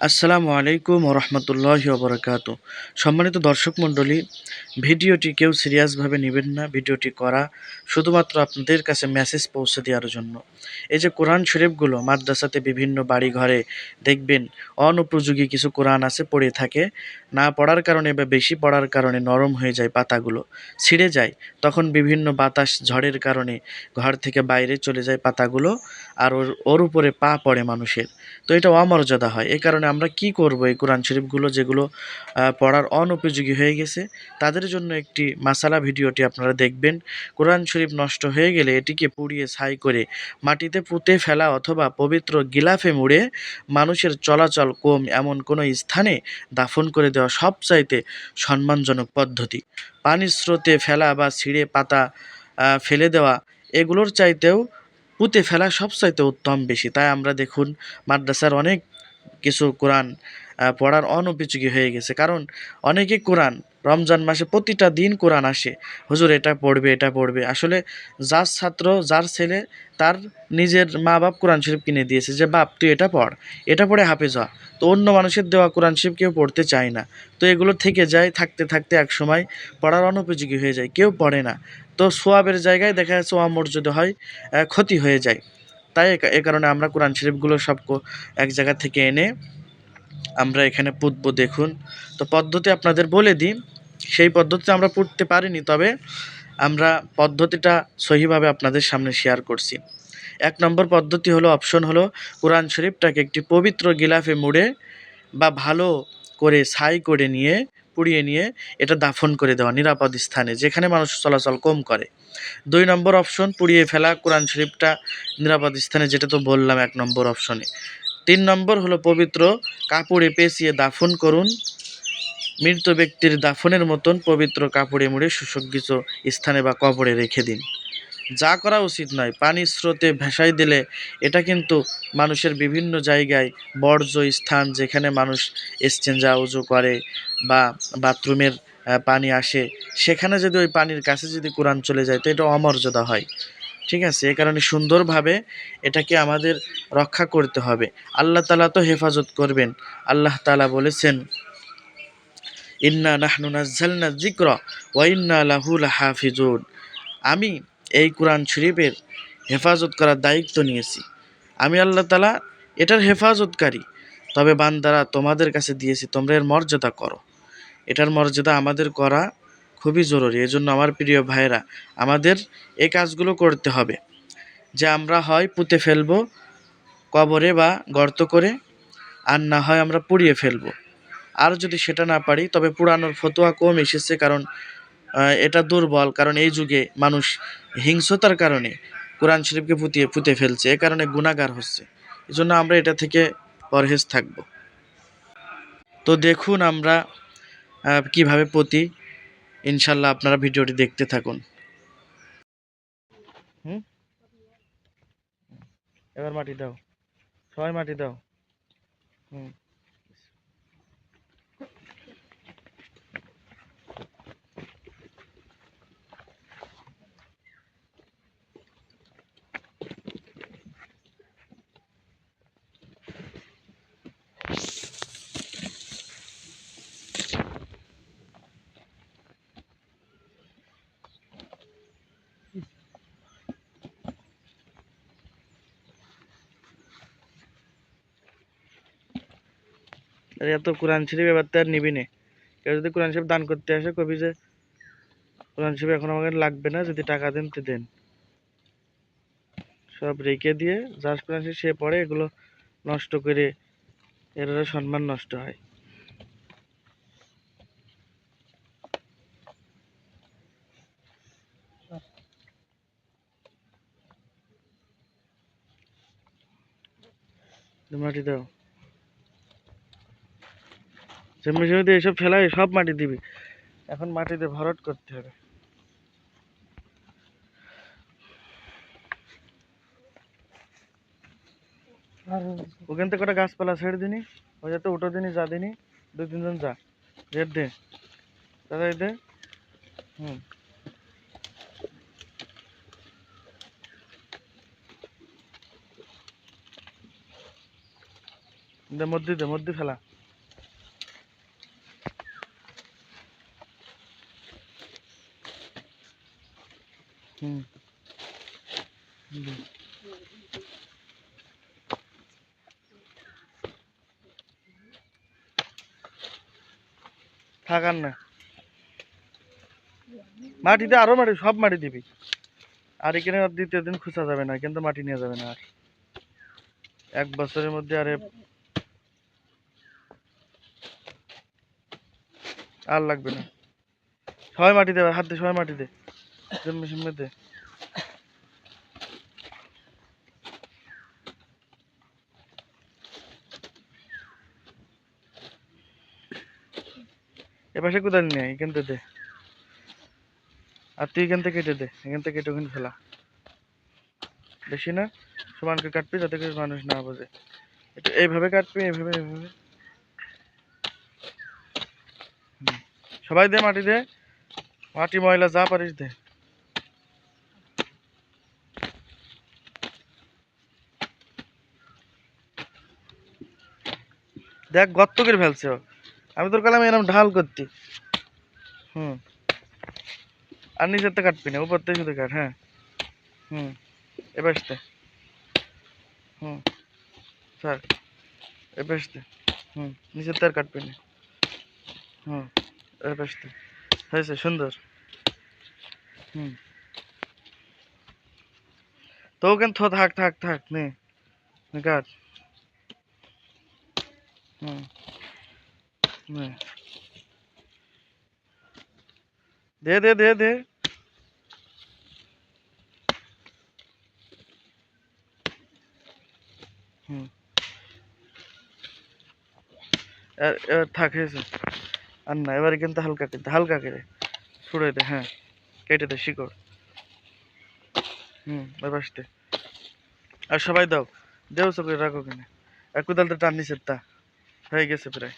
আসসালামু আলাইকুম রহমতুল্লাহ বরকাত সম্মানিত দর্শক মণ্ডলী, ভিডিওটি কেউ সিরিয়াসভাবে নেবেন না, ভিডিওটি করা শুধুমাত্র আপনাদের কাছে মেসেজ পৌঁছে দেওয়ার জন্য। এই যে কোরআন শরীফগুলো মাদ্রাসাতে বিভিন্ন বাড়ি ঘরে দেখবেন, অনুপযোগী কিছু কোরআন আছে, পড়ে থাকে। না পড়ার কারণে বা বেশি পড়ার কারণে নরম হয়ে যায় পাতাগুলো, ছিঁড়ে যায়। তখন বিভিন্ন বাতাস ঝড়ের কারণে ঘর থেকে বাইরে চলে যায় পাতাগুলো। আর ওর ওর উপরে পা পড়ে মানুষের। তো এটা অমর্যাদা হয়। এই কারণে আমরা কি করব এই কোরআন শরীফগুলো যেগুলো পড়ার অনুপযোগী হয়ে গেছে, তাদের জন্য একটি মাসালা ভিডিওটি আপনারা দেখবেন। কোরআন শরীফ নষ্ট হয়ে গেলে এটিকে পুড়িয়ে ছাই করে মাটিতে পুঁতে ফেলা অথবা পবিত্র গিলাফে মুড়ে মানুষের চলাচল কম এমন কোনো স্থানে দাফন করে দেওয়া সবচাইতে সম্মানজনক পদ্ধতি। পানির স্রোতে ফেলা বা ছিঁড়ে পাতা ফেলে দেওয়া, এগুলোর চাইতেও পুঁতে ফেলা সবচাইতে উত্তম বেশি। তাই আমরা দেখুন, মাদ্রাসার অনেক কিছু কোরআন পড়ার অনুপযোগী হয়ে গেছে। কারণ অনেকে কোরআন, রমজান মাসে প্রতিটা দিন কোরআন আসে। হুজুর এটা পড়বে এটা পড়বে। আসলে যার ছাত্র, যার ছেলে, তার নিজের মা বাপ কোরআন শরীফ কিনে দিয়েছে যে, বাপ, তুই এটা পড়। এটা পড়ে হাফেজ হ। তো অন্য মানুষের দেওয়া কোরআন শরীফ কেউ পড়তে চায় না। তো এগুলো থেকে যায়, থাকতে থাকতে এক সময় পড়ার অনুপযোগী হয়ে যায়। কেউ পড়ে না। তো সোয়াবের জায়গায় দেখা যাচ্ছে অমর্যাদা হয় ক্ষতি হয়ে যায়। তাই এ কারণে আমরা কোরআন শরীফগুলো সব এক জায়গা থেকে এনে আমরা এখানে পুতব দেখুন। তো পদ্ধতি আপনাদের বলে দিই, সেই পদ্ধতিতে আমরা পড়তে পারিনি, তবে আমরা পদ্ধতিটা সহিভাবে আপনাদের সামনে শেয়ার করছি। এক নম্বর পদ্ধতি হলো অপশন হলো, কোরআন শরীফটাকে একটি পবিত্র গিলাফে মুড়ে বা ভালো করে ছাই করে নিয়ে পুড়িয়ে নিয়ে এটা দাফন করে দেওয়া নিরাপদ স্থানে, যেখানে মানুষ চলাচল কম করে। দুই নম্বর অপশন, পুড়িয়ে ফেলা কোরআন শরীফটা নিরাপদ স্থানে, যেটা তো বললাম এক নম্বর অপশনে। তিন নম্বর হলো পবিত্র কাপড়ে পেঁচিয়ে দাফন করুন। মৃত ব্যক্তির দাফনের মতন পবিত্র কাপড়ে মুড়ে সুসজ্জিত স্থানে বা কবরে রেখে দিন। যা করা উচিত নয়, পানির স্রোতে ভেসাই দিলে এটা কিন্তু মানুষের বিভিন্ন জায়গায় বর্জ্য স্থান যেখানে মানুষ এক্সচেঞ্জা উজু করে বা বাথরুমের পানি আসে। সেখানে যদি ওই পানির কাছে যদি কোরআন চলে যায়, তো এটা অমর্যাদা হয়। ঠিক আছে? এ কারণে সুন্দরভাবে এটাকে আমাদের রক্ষা করতে হবে। আল্লাহ তালা তো হেফাজত করবেন। আল্লাহ তালা বলেছেন, ইন্না নাহনু নাজ্জালনা যিকর ওয়া ইন্না লাহু লাহাফিজুন। আমি এই কোরআন শরীফের হেফাজত করার দায়িত্ব নিয়েছি। আমি আল্লাহ তালা এটার হেফাজতকারী। তবে বান্দারা তোমাদের কাছে দিয়েছি, তোমরা এর মর্যাদা করো। এটার মর্যাদা আমাদের করা খুবই জরুরি। এজন্য আমার প্রিয় ভাইয়েরা, আমাদের এই কাজগুলো করতে হবে। যে আমরা হয় পুঁতে ফেলব কবরে বা গর্ত করে, আর না হয় আমরা পুড়িয়ে ফেলব। আর যদি সেটা না পারি, তবে পুরানোর ফতোয়া কম এসেছে, কারণ এটা দুর্বল, কারণ এই যুগে মানুষ হিংসতার কারণে কোরআন শরীফকে পুঁতিয়ে পুঁতে ফেলছে, এ কারণে গুণাগার হচ্ছে। এই জন্য আমরা এটা থেকে পরহেজ থাকব। তো দেখুন আমরা কীভাবে পুঁতি ইনশাল্লাহ আপনারা ভিডিওটি দেখতে থাকুন। এবার মাটি দাও। সবাই মাটি দাও। হুম। এত কোরআন শরীফ এবার তো আর নিবি নে। কেউ যদি কোরআন শরীফ দান করতে আসে কবি যে, কোরআন শরীফ এখন আমাকে লাগবে না, যদি টাকা দেন তো দেন। সব রেখে দিয়ে যার কোরআন শরীফ সে পড়ে, এগুলো নষ্ট করে এর সম্মান নষ্ট হয়। মাটি দাও। যেমনি সেমনি এসব ফেলাই সব মাটি দিবি। এখন মাটিতে ভরাট করতে হবে। ওখান থেকে কটা গাছপালা ছেড়ে দিনি ওই যাতে উঠো দিনি যা দিনি দুই তিনজন যা রেট দে। দাদা দে। হুম। দে মধ্যে দে মধ্যে ফেলা। থাকার না। মাটিতে আরও মাটি, সব মাটি দিবি। আর এখানে আর দ্বিতীয় দিন খুঁজা যাবে না, কিন্তু মাটি নিয়ে যাবে না আর। এক বছরের মধ্যে আরে আর লাগবে না। সবাই মাটি দেবে, হাত দিয়ে সবাই মাটি দে। জম্মি সম্মি দে এপাশে কোদাল নিয়ে এখান থেকে আর তুই এখান থেকে কেটে দে, এখান থেকে কেটে ওখানে ফেলা। বেশি না সমান করে কাটবি যাতে করে মানুষ না বোঝে। একটু এইভাবে কাটবি, এইভাবে এইভাবে। সবাই দে মাটি দে। মাটি ময়লা যা পারিস দে। দেখ, গর্ত করে ফেলছে আমি তোর কালাম এরকম ঢাল করতি। হুম। আর নিচের তো কাটবি না, উপর থেকে শুধু কাট হ্যাঁ। হুম। এবার হুম। স্যার এবার হুম। নিচের তো আর কাটবি না। হুম। এবার হয়েছে, সুন্দর। হুম। তো কেন থো, থাক থাক থাক নে, কাট। দে দে দে দে। থাক আর না, এবারে কিন্তু হালকা কিন্তু হালকা করে ছুড়ে দে হ্যাঁ কেটে দে, শিকড়। হুম, এবার আর সবাই দাও, দেও চোখে, রাখো কিনে এক কোদালটা টান নিচের তা হয়ে গেছে প্রায়